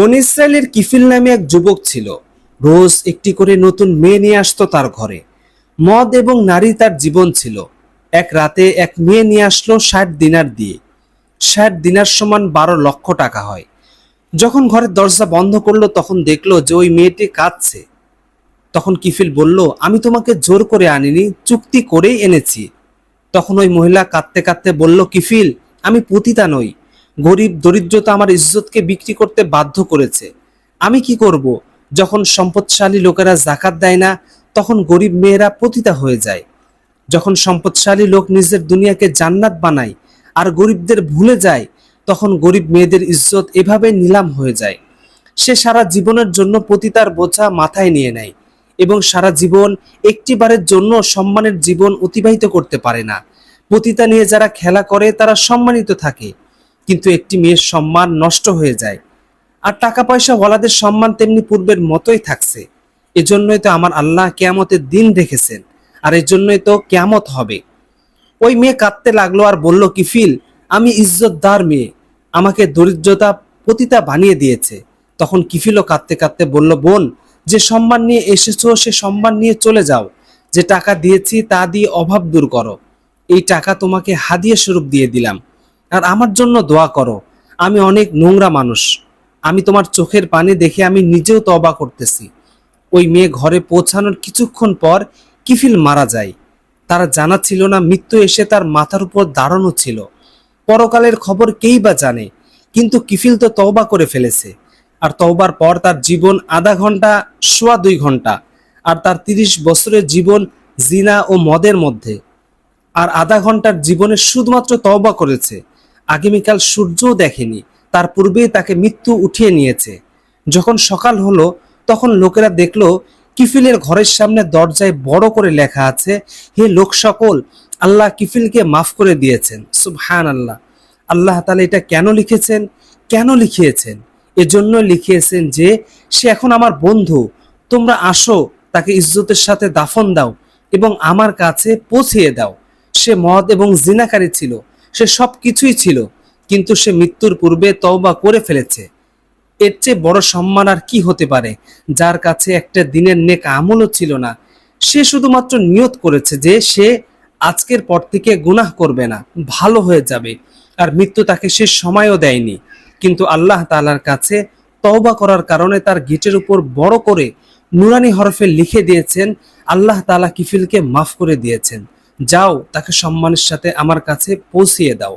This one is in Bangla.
বন ইসরায়েলের কিফিল নামে এক যুবক ছিল। রোজ একটি করে নতুন মেয়ে নিয়ে আসতো তার ঘরে। মদ এবং নারী তার জীবন ছিল। এক রাতে এক মেয়ে নিয়ে আসলো ষাট দিনার দিয়ে। ষাট দিনার সমান বারো লক্ষ টাকা হয়। যখন ঘরের দরজা বন্ধ করল তখন দেখল যে ওই মেয়েটি কাঁদছে। তখন কিফিল বলল, আমি তোমাকে জোর করে আনিনি, চুক্তি করেই এনেছি। তখন ওই মহিলা কাঁদতে কাঁদতে বলল, কিফিল, আমি পতিতা নই। গরিব দরিদ্রতা আমার ইজ্জতকে বিক্রি করতে বাধ্য করেছে। আমি কি করব? যখন সম্পদশালী লোকেরা জাকাত দেয় না, তখন গরিব মেয়েরা পতিতা হয়ে যায়। যখন সম্পদশালী লোক নিজের দুনিয়াকে জান্নাত বানায় আর গরিবদের ভুলে যায়, তখন গরিব মেয়েদের ইজ্জত এভাবে নিলাম হয়ে যায়। সে সারা জীবনের জন্য পতিতার বোঝা মাথায় নিয়ে নেয় এবং সারা জীবন একটিবারের জন্য সম্মানের জীবন অতিবাহিত করতে পারে না। পতিতা নিয়ে যারা খেলা করে, তারা সম্মানিত থাকে। কিন্তু একটি মেয়ের সম্মান নষ্ট হয়ে যায়। আর টাকা পয়সা ওয়ালাদের সম্মান তেমনি পূর্বের মতোই থাকছে। এজন্যই তো আমার আল্লাহ কেয়ামতের দিন দেখেছেন, আর এজন্যই তো কেয়ামত হবে। ওই মেয়ে কাঁদতে লাগল আর বলল, কিফিল, আমি ইজ্জতদার মেয়ে। আমাকে দরিদ্রতা পতিতা বানিয়ে দিয়েছে। তখন কিফিলও কাঁদতে কাঁদতে বলল, বোন, যে সম্মান নিয়ে এসেছ, সে সম্মান নিয়ে চলে যাও। যে টাকা দিয়েছি, তা দিয়ে অভাব দূর করো। এই টাকা তোমাকে হাদিয়া স্বরূপ দিয়ে দিলাম। আর আমার জন্য দোয়া করো। আমি অনেক নোংরা মানুষ। আমি তোমার চোখের পানি দেখে আমি নিজেও তবা করতেছি। ওই মেয়ে ঘরে পৌঁছানোর কিছুক্ষণ পর কিফিল মারা যায়। তার জানা ছিল না, মৃত্যু এসে তার মাথার উপর দাঁড়ানো ছিল। পরকালের খবর কেই বা জানে, কিন্তু কিফিল তো তওবা করে ফেলেছে। আর তওবার পর তার জীবন আধা ঘণ্টা, সোয়া দুই ঘণ্টা, আর তার তিরিশ বছরের জীবন জিনা ও মদের মধ্যে। আর আধা ঘণ্টার জীবনে শুধুমাত্র তওবা করেছে। আগামীকাল সূর্যও দেখেনি। তার পূর্বেই তাকে মৃত্যু উঠিয়ে নিয়েছে। যখন সকাল হলো, তখন লোকেরা দেখল, কিফিলের ঘরের সামনে দরজায় বড় করে লেখা আছে, হে লোক সকল, আল্লাহ কিফিলকে মাফ করে দিয়েছেন। সুবহান আল্লাহ আল্লাহ তালা এটা কেন লিখেছেন? কেন লিখিয়েছেন? এজন্য লিখিয়েছেন যে, সে এখন আমার বন্ধু। তোমরা আসো, তাকে ইজ্জতের সাথে দাফন দাও এবং আমার কাছে পৌঁছিয়ে দাও। সে মদ এবং জিনাকারী ছিল। সে সব কিছুই ছিল, কিন্তু সে মৃত্যুর পূর্বে তওবা করে ফেলেছে। এর চেয়ে বড় সম্মান আর কি হতে পারে? যার কাছে একটা দিনের নেক আমলও ছিল না। সে শুধুমাত্র নিয়ত করেছে যে সে আজকের পর থেকে গুনাহ করবে না, ভালো হয়ে যাবে, আর মৃত্যু তাকে সে সময়ও দেয়নি। কিন্তু আল্লাহ তাআলার কাছে তওবা করার কারণে তার গেটের উপর বড় করে নুরানি হরফে লিখে দিয়েছেন, আল্লাহ তাআলা কিফিলকে মাফ করে দিয়েছেন। যাও তাকে সম্মানের সাথে আমার কাছে পৌঁছিয়ে দাও।